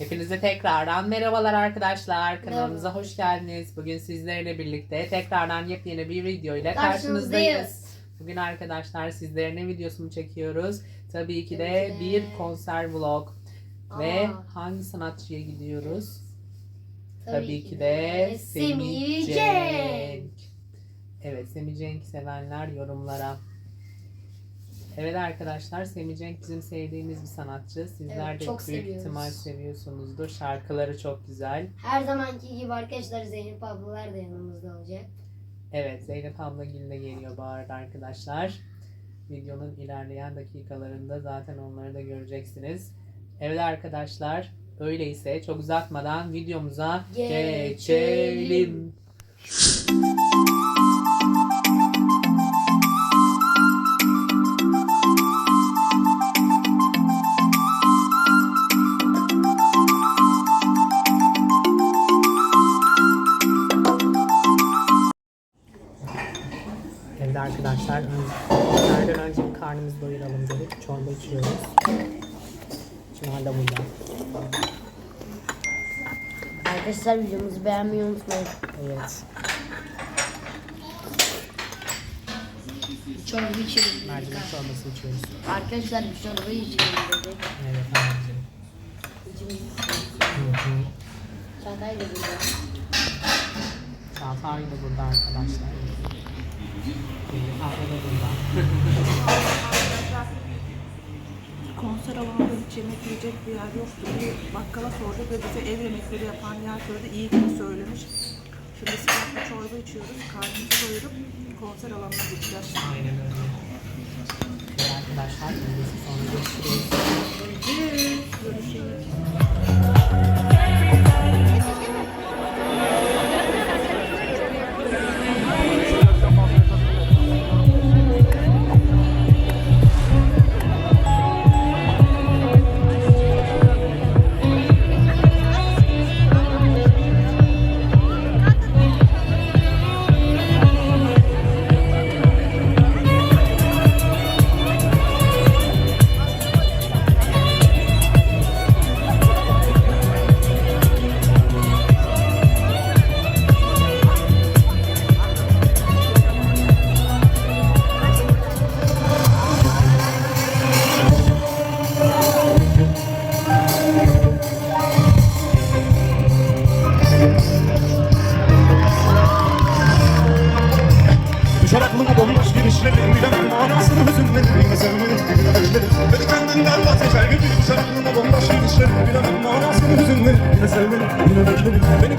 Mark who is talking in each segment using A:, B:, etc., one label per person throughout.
A: Hepinize tekrardan merhabalar arkadaşlar. Kanalımıza hoş geldiniz. Bugün sizlerle birlikte tekrardan yepyeni bir video ile karşınızdayız. Bugün arkadaşlar sizlere ne videosunu çekiyoruz? Tabii ki de bir konser vlog. Ve
B: Aa.
A: hangi sanatçıya gidiyoruz?
B: Tabii,
A: Tabii ki de Semih.
B: Cenk.
A: Evet Semih Cenk sevenler yorumlara. Evet arkadaşlar Semih Cenk bizim sevdiğimiz bir sanatçı. Sizler
B: Evet,
A: de
B: çok
A: büyük
B: seviyoruz.
A: ihtimal seviyorsunuzdur. Şarkıları çok güzel.
B: Her zamanki gibi arkadaşlar Zeynep ablalar da yanımızda olacak.
A: Evet Zeynep abla de geliyor bu arada arkadaşlar. Videonun ilerleyen dakikalarında zaten onları da göreceksiniz. Evet arkadaşlar öyleyse çok uzatmadan videomuza
B: Geçelim.
A: geçelim. İçiyoruz. Çınar da burada.
B: Arkadaşlar videomuzu beğenmeyi unutmayın.
A: Evet.
B: Çorba içelim.
A: Mercimek çorbası içiyoruz.
B: Arkadaşlar bir çorba içelim dedik.
A: Evet anneciğim. Hı hı.
B: Çağatay da burada.
A: Çağatay da burada arkadaşlar. Zeynep abla da burada.
C: Konser alanında hiç yemek yiyecek bir yer yoktu. Bir bakkala sorduk ve bize ev yemekleri yapan yer söyledi. İyi ki söylemiş. Şimdi sıcak bir çorba içiyoruz. Karnımızı doyurup konser alanına gideceğiz.
A: Aynen öyle. Arkadaşlar sonra görüşürüz.
C: Görüşürüz.
D: Beni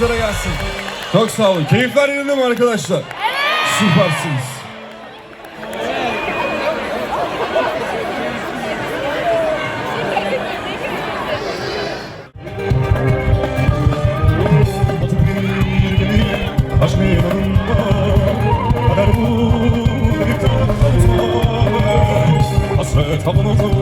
E: sizlere gelsin. Çok sağ olun. Keyifler yerinde mi arkadaşlar? Evet. Süpersiniz.
D: Batıp bir gemi Aşk meydanında Kader bu Hasret havamızı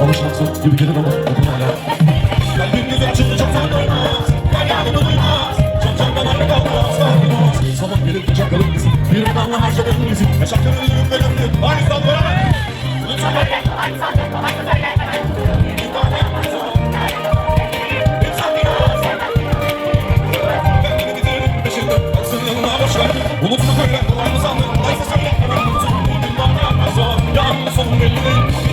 D: Alışmak zor gibi gelir ama Bakın hala Kalbim güzel açınca çok zor olmaz Feryadımı duymaz Çok can damarı kalmaz kalmaz Sabah gelir kucak kalır bizi Bir damla harcadır bizi ve gömdüm Aynı Aynı Lütfen biraz Kendimi bitirdim peşinde Aksın yanına boşver Unutma böyle mı sandın Neyse söyle Unutma Bugün bana yapmazsa Yalnız sonum belli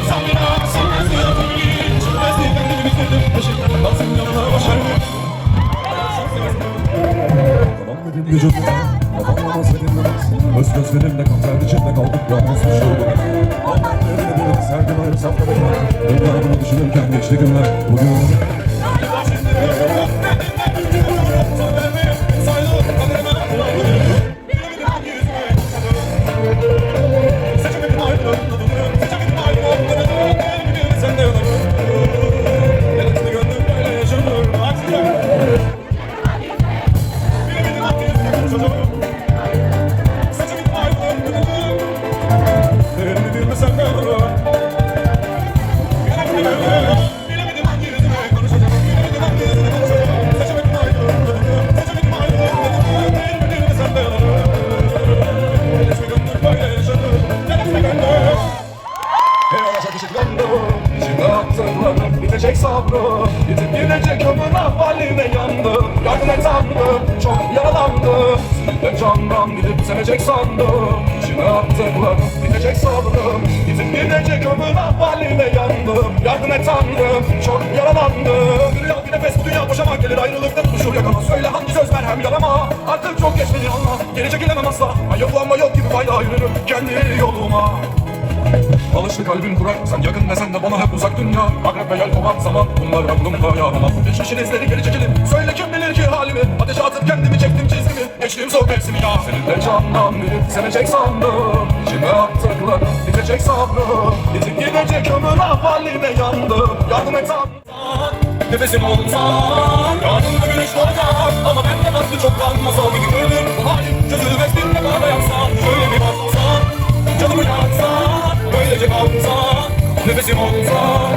D: namaz dedim namaz Öz gözlerimle kanser içinde kaldık Yalnız suçlu Allah'ın bir serdim ayır sapladım Dünyamı düşünürken geçti günler Bugün sabrım Yitip gidecek ömür ahvaline yandım Yardım et tanrım çok yaralandım Seninle candan gidip sevecek sandım. Şimdi hatırladım bitecek sabrım Yitip gidecek ömür ahvaline yandım Yardım et tanrım çok yaralandım rüya bir nefes bu dünya boşama. Gelir ayrılıkta tutuşur yakama Söyle hangi söz merhem yarama. Artık çok geç beni anla. Geri çekilemem asla. Ay yok gibi fayda yürürüm kendi yoluma Alıştı kalbim kurak Sen yakın desen de bana hep uzak dünya. Akrep ve yelkovan zaman Bunlar aklımda yaramaz Geçmişin izleri geri çekelim Söyle kim bilir ki halimi? Ateşe atıp kendimi çektim çizgimi. Geçtiğim soğuk mevsimi ya. Seninle candan bilip sevecek sandım. Şimdi yaptıklarım bitecek sabrım. Yitip gidecek ömür ahvaline yandım Yardım et Tanrım Nefesim olsan Yardım ve güneş olacak Ama ben de tatlı çok kalmaz O gibi ölür. Bu halim Çözülmez bir ne bana yapsan Şöyle bir baksan Canımı yaksan Böylece kalsan Nefesim olsan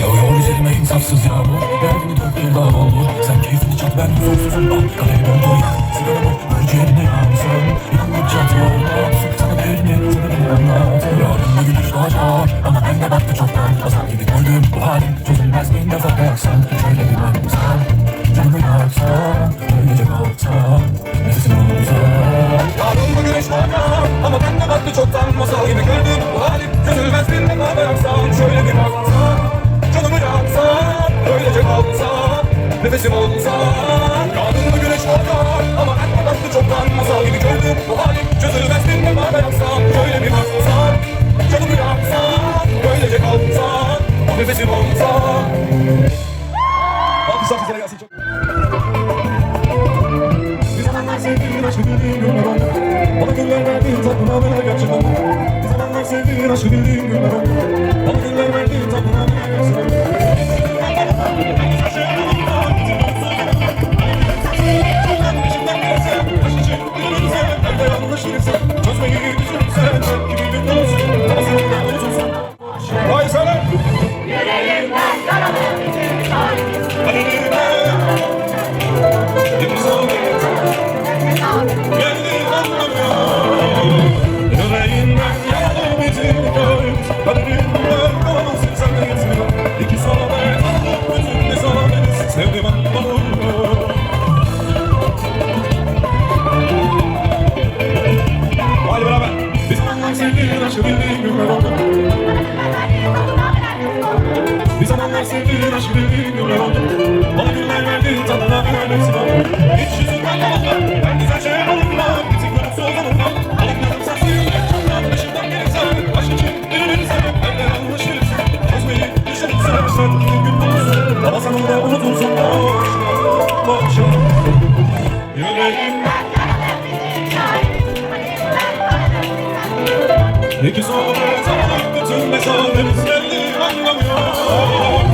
D: Yağıyor üzerime insafsız yağmur Derdimi dört bir dağ oldu? Sen keyfini çat ben huzursuzum Bak kaleye doldur ya. Sigaramı vur ciğerine yansın. Yandıkça torla Sana değerini sana beni anlat Yarın bir güneş doğacak Ama ben de baktı çoktan. Azar gibi koydum bu halim Çözülmez bin defa yaksan Şöyle bir baksan Canımı yaksan Nefesim olsan Yarın bu güneş doğacak Ama ben de baktı çoktan Masal gibi gördüm bu halim Çözülmez bin defa yaksan Şöyle bir baksan Canımı yaksan Böylece kalsan Nefesim olsan Yarın bu güneş doğacak Ama ben de baktı çoktan Masal gibi gördüm bu halim Çözülmez bin defa yaksan Şöyle bir baksan Canımı yaksan Böylece kalsan Nefesim olsan Çözmeyi düşünürsen aşkı bildiğin günler oldu Bana günler verdiğin tadına vermesin oldu Hiç yüzünden oldu Ben güzel şey alınma Bitik görüp soğuduğumda Alınmadım sensin Çoktan peşimden gelirsen Aşk için direnirsen Ben de yanlış gelirsen Çözmeyi düşünürsen Sen bir gün bulursun Ama sonunda unutulsun Boşuna Boşuna Yüreğimden İki sohbet aldık bütün mesafemiz geldi anlamıyor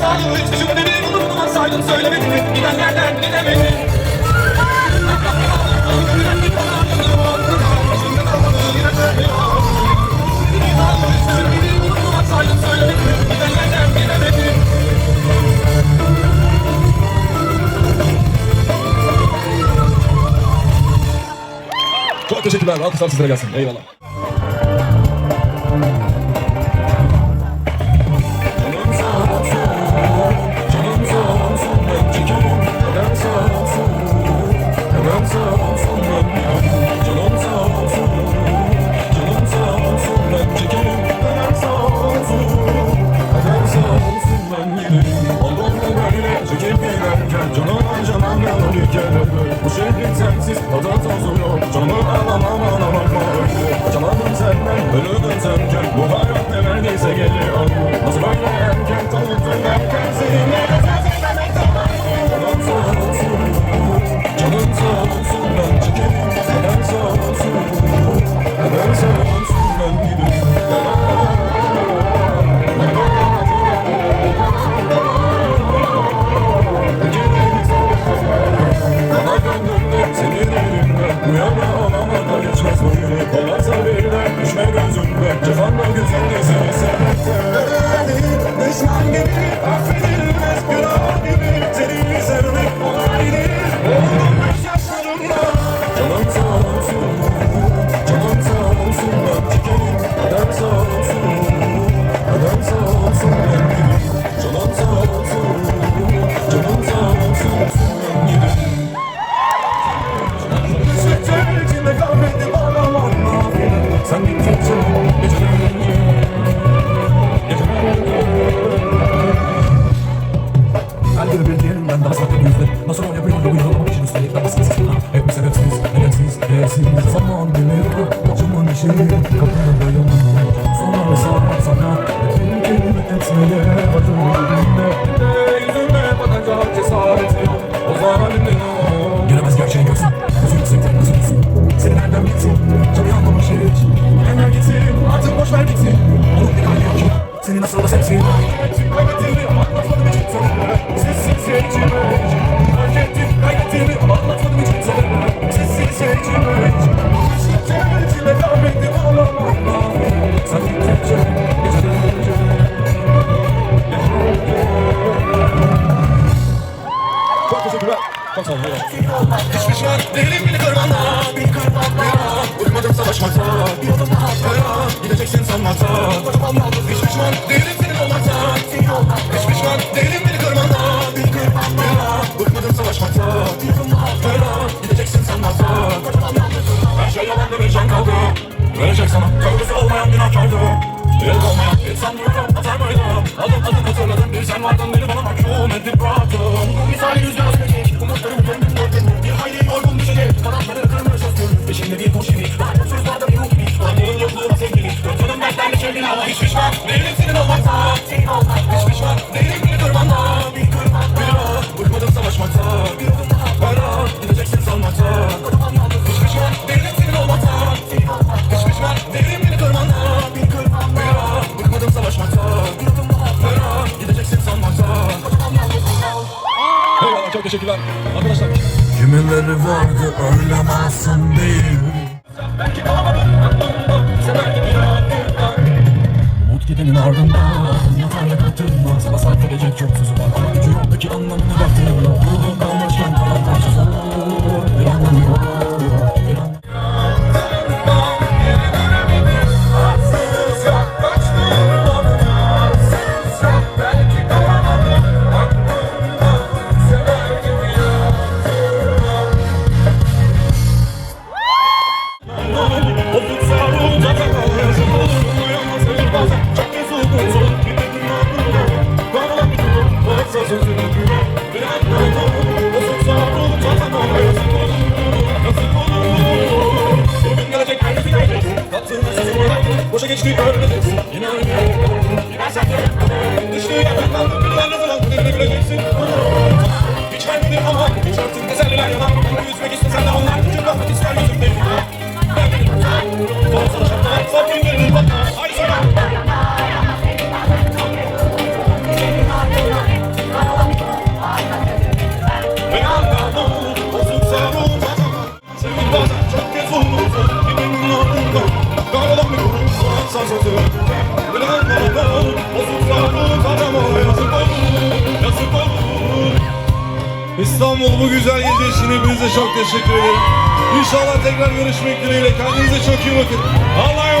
D: zalim Cümleleri bulunmaz saydım Çok teşekkürler. Alkışlar sizlere gelsin. Eyvallah. 在叫。Elimde bir can kaldı. Verecek sana Tövbesi olmayan günahkardı Yok olmayan insan dururum atar mıydı Adım adım hatırladım bir sen vardın beni bana mahkum edip bıraktın. Bu misali yüzde az peki Umutlarım döndüm döndüm Bir hayli yorgun düşecek Kanatları kırmış özgür Peşimde bir boş gibi Daha çok sözlerde bir ruh gibi. Kulağımın yokluğuna sevgili Döndüm dertlerle çevrin ama hiç pişman. Değilim senin olmaksa Senin olmaksa. Hiç pişman değilim beni kırmanla Bir kırmanla Bir ara uymadım savaşmakta Bir ara gideceksin sanmakta savaşmak çok teşekkürler. Arkadaşlar. Kimileri vardı öyle masum değil. Belki kalabalık Umut gidenin ardında Yatarla katılmaz Basar gelecek çok sözü var. Ama gücü yoldaki anlamına baktığında
E: İstanbul bu güzel gece için hepinize çok teşekkür ederim. İnşallah tekrar görüşmek dileğiyle. Kendinize çok iyi bakın. Allah'a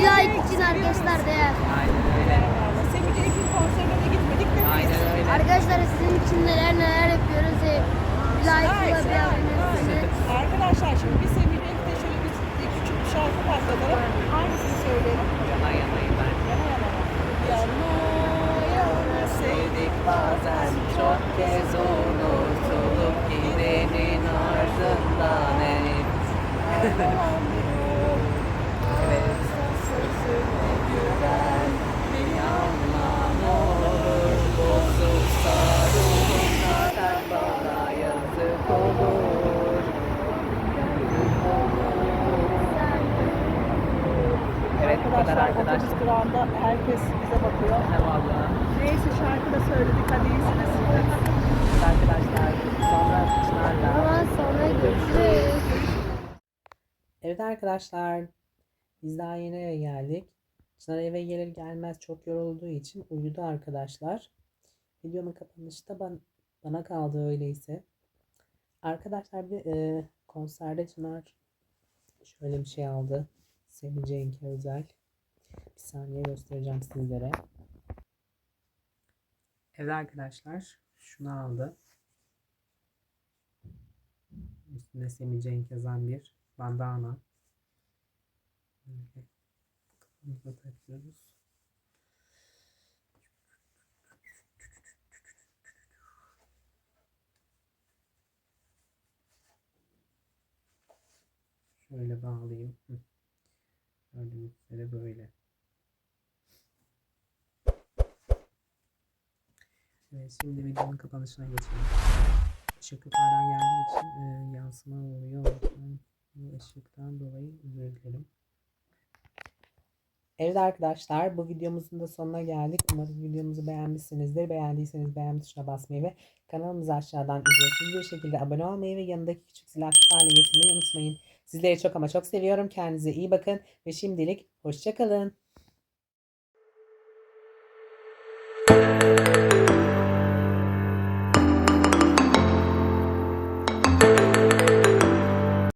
C: Bir Cenk'i
B: için arkadaşlar değer.
A: Aynen öyle.
C: Cenk'in konserine de gitmedik de biz.
A: Aynen öyle.
B: Arkadaşlar sizin için neler neler yapıyoruz. Bir like'la
C: Nice,
B: bir.
C: Arkadaşlar şimdi bir Semih Cenk'te şöyle bir, küçük bir şarkı patlatalım. Hangisini söyleyelim?
A: Yana.
C: Yana yana. Yana yana sevdik bazen
A: Çok kez unutulup gidenin ardından hep. Evet.
C: Sözüne güven beni anla ne olur
A: Bozulsa ruhuna sen bana yazık olur. Evet bu kadar
C: Arkadaşlar durağında herkes bize bakıyor.
A: Ne valla.
C: Neyse şarkı da söyledik hadi iyisiniz.
A: Arkadaşlar sonra.
B: Ama sonra görüşürüz.
A: Evet arkadaşlar. Biz daha yeni eve geldik. Çınar eve gelir gelmez çok yorulduğu için uyudu arkadaşlar. Videonun kapanışı da ban- bana kaldı öyleyse. Arkadaşlar bir e, konserde Çınar şöyle bir şey aldı. Semih Cenk'e özel. Saniye göstereceğim sizlere. Evet arkadaşlar şunu aldı. Üstünde Semih Cenk yazan bir bandana. Böyle takıyoruz. Şöyle bağlayayım. Gördüğünüz üzere böyle. Evet, şimdi videonun kapanışına geçelim. Işık yukarıdan geldiği için e, yansıma oluyor. Bu ışıktan dolayı özür dilerim. Evet arkadaşlar bu videomuzun da sonuna geldik. Umarım videomuzu beğenmişsinizdir. Beğendiyseniz beğen tuşuna basmayı ve kanalımıza aşağıdan ücretsiz bir şekilde abone olmayı ve yanındaki küçük aktif hale getirmeyi unutmayın. Sizleri çok ama çok seviyorum. Kendinize iyi bakın ve şimdilik hoşçakalın.